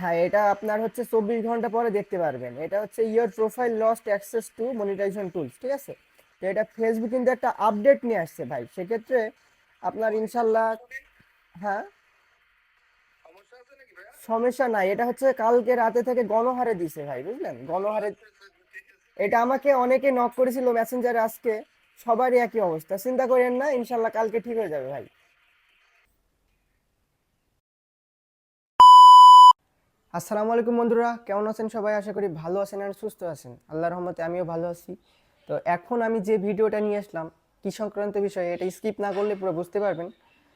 হ্যাঁ এটা আপনার হচ্ছে চব্বিশ ঘণ্টা পরে দেখতে পারবেন। এটা হচ্ছে your profile lost access to monetisation tools ঠিক আছে? তো এটা ফেসবুক কিন্তু একটা আপডেট নিয়ে আসছে ভাই। সেক্ষেত্রে আপনার ইনশাল্লাহ হ্যাঁ? সমস্যা নাই। এটা হচ্ছে কালকে রাতে থেকে গণহারে দিছে ভাই বুঝলেন? গণহারে এটা আমাকে অনেকে নক করেছিল মেসেঞ্জারে আজকে। সবারই একই অবস্থা। চিন্তা করেন না ইনশাল্লাহ কালকে ঠিক হয়ে যাবে ভাই। আসসালামু আলাইকুম বন্ধুরা, কেমন আছেন সবাই? আশা করি ভালো আছেন আর সুস্থ আছেন। আল্লাহর রহমতে আমিও ভালো আছি। তো এখন আমি যে ভিডিওটা নিয়ে আসলাম, কি সংক্রান্ত বিষয়ে এটা স্কিপ না করলে পুরো বুঝতে পারবেন।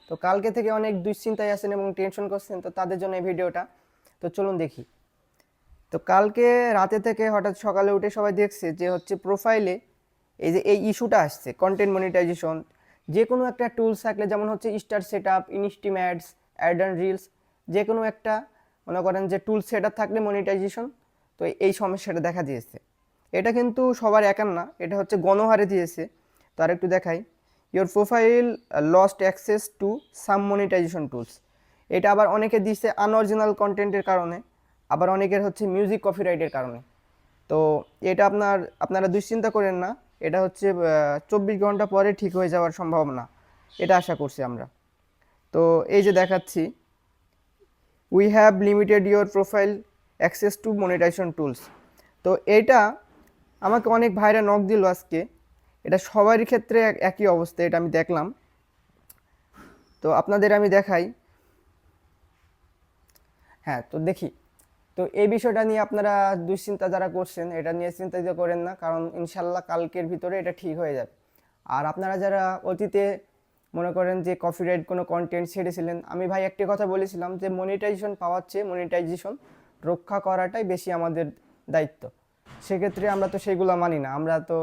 তো কালকে থেকে অনেক দুশ্চিন্তায় আছেন এবং টেনশন করছেন, তো তাদের জন্য এই ভিডিওটা। তো চলুন দেখি। তো কালকে রাতে থেকে হঠাৎ সকালে উঠে সবাই দেখছে যে হচ্ছে প্রোফাইলে এই যে এই ইস্যুটা আসছে কন্টেন্ট মনিটাইজেশন যে কোনো একটা টুলস থাকলে, যেমন হচ্ছে স্টার সেট আপ ইনস্টিম্যাটস অ্যাড অ্যান্ড রিলস যে কোনো একটা মনে করেন যে টুল সেটার থাকলে মনিটাইজেশন তো এই সমস্যাটা দেখা দিয়েছে। এটা কিন্তু সবার একার না, এটা হচ্ছে গণহারে দিয়েছে। তো আর একটু দেখাই। Your profile lost access to some monetisation tools এটা আবার অনেকে দিচ্ছে আনঅরিজিনাল কন্টেন্টের কারণে, আবার অনেকের হচ্ছে মিউজিক কপিরাইটের কারণে। তো এটা আপনার, আপনারা দুশ্চিন্তা করেন না, এটা হচ্ছে চব্বিশ ঘণ্টা পরে ঠিক হয়ে যাওয়ার সম্ভাবনা। এটা আশা করছি আমরা। তো এই যে দেখাচ্ছি we have limited your profile access to monetisation tools তো এটা আমাকে অনেক ভাইরা নক দিল আজকে। এটা সবারই ক্ষেত্রে এক- একই অবস্থা, এটা আমি দেখলাম। তো আপনাদের আমি দেখাই। হ্যাঁ তো দেখি। তো এই বিষয়টা নিয়ে আপনারা দুশ্চিন্তা যারা করছেন, এটা নিয়ে চিন্তিত করেন না, কারণ ইনশাল্লাহ কালকের ভিতরে এটা ঠিক হয়ে যাবে। আর আপনারা যারা অতীতে মনে করেন যে কপিরাইট কোনো কন্টেন্ট ছেড়েছিলেন। আমি ভাই একটি কথা বলেছিলাম যে মনিটাইজেশন পাওয়ার চেয়ে মনিটাইজেশন রক্ষা করাটাই বেশি আমাদের দায়িত্ব। সেক্ষেত্রে আমরা তো সেগুলো মানি না। আমরা তো,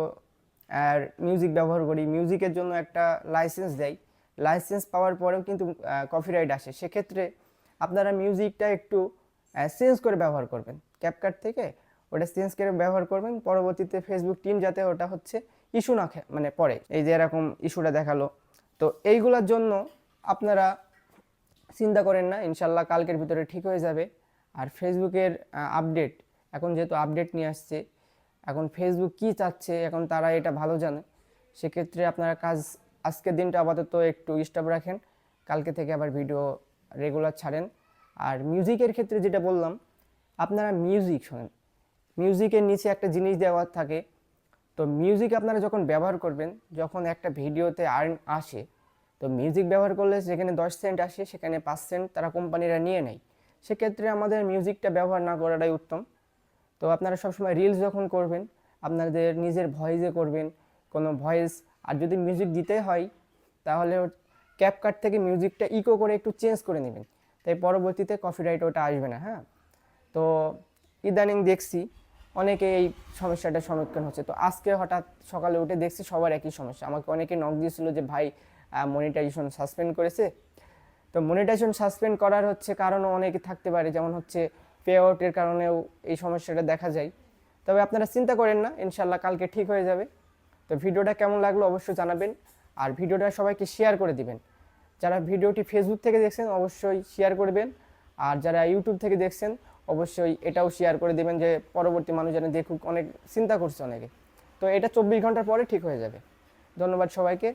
আর মিউজিক ব্যবহার করি। মিউজিকের জন্য একটা লাইসেন্স দেয় লাইসেন্স পাওয়ার পরেও কিন্তু কপিরাইট আসে। সেক্ষেত্রে আপনারা মিউজিকটা একটু চেঞ্জ করে ব্যবহার করবেন। ক্যাপকাট থেকে ওটা চেঞ্জ করে ব্যবহার করবেন। পরবর্তীতে ফেসবুক টিম যাতে ওটা হচ্ছে ইস্যু না মানে পড়ে। এই যে এরকম ইস্যুটা দেখাল। তো এইগুলোর জন্য আপনারা চিন্তা করেন না, ইনশাল্লাহ কালকের ভিতরে ঠিক হয়ে যাবে। আর ফেসবুকের আপডেট, এখন যেহেতু আপডেট নিয়ে আসছে, এখন ফেসবুক কি চাচ্ছে, এখন তারা এটা ভালো জানে। সেক্ষেত্রে আপনারা কাজ, আজকের দিনটা আপাতত একটু স্টপ রাখেন, কালকে থেকে আবার ভিডিও রেগুলার ছাড়েন। আর মিউজিকের ক্ষেত্রে যেটা বললাম, আপনারা মিউজিক শোনেন। মিউজিকের নিচে একটা জিনিস দেওয়া থাকে তো মিউজিক আপনারা যখন ব্যবহার করবেন, যখন একটা ভিডিওতে আর্ন আসে, তো মিউজিক ব্যবহার করলে যেখানে দশ সেন্ট আসে, সেখানে পাঁচ সেন্ট তারা কোম্পানিরা নিয়ে নেয়। সেক্ষেত্রে আমাদের মিউজিকটা ব্যবহার না করাটাই উত্তম। তো আপনারা সবসময় রিলস যখন করবেন, আপনাদের নিজের ভয়েসে করবেন, কোনো ভয়েস আর যদি মিউজিক দিতে হয়, তাহলে ক্যাপকাট থেকে মিউজিকটা ইকো করে একটু চেঞ্জ করে নেবেন। তাই পরবর্তীতে কপিরাইট ওটা আসবে না হ্যাঁ? তো ইদানিং দেখছি অনেকে এই সমস্যাটার সম্মুখীন হচ্ছে। তো আজকে হঠাৎ সকালে উঠে দেখছি সবার একই সমস্যা। আমাকে অনেকে নক দিয়েছিল যে, ভাই মনিটাইজেশন সাসপেন্ড করেছে? তো মনিটাইজেশন সাসপেন্ড করার হচ্ছে কারণও অনেকে থাকতে পারে। যেমন হচ্ছে পে আউটের কারণেও এই সমস্যাটা দেখা যায়। তবে আপনারা চিন্তা করেন না ইনশাল্লাহ কালকে ঠিক হয়ে যাবে। তো ভিডিওটা কেমন লাগল অবশ্যই জানাবেন। আর ভিডিওটা সবাইকে শেয়ার করে দিবেন। যারা ভিডিওটি ফেসবুক থেকে দেখছেন, অবশ্যই শেয়ার করবেন। আর যারা ইউটিউব থেকে দেখছেন অবশ্যই এটাও শেয়ার করে দেবেন যে পরবর্তী মানুষ যেন দেখুক, অনেক চিন্তা করছে অনেকে। তো এটা চব্বিশ ঘণ্টার পরে ঠিক হয়ে যাবে। ধন্যবাদ সবাইকে।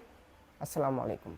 আসসালামু আলাইকুম।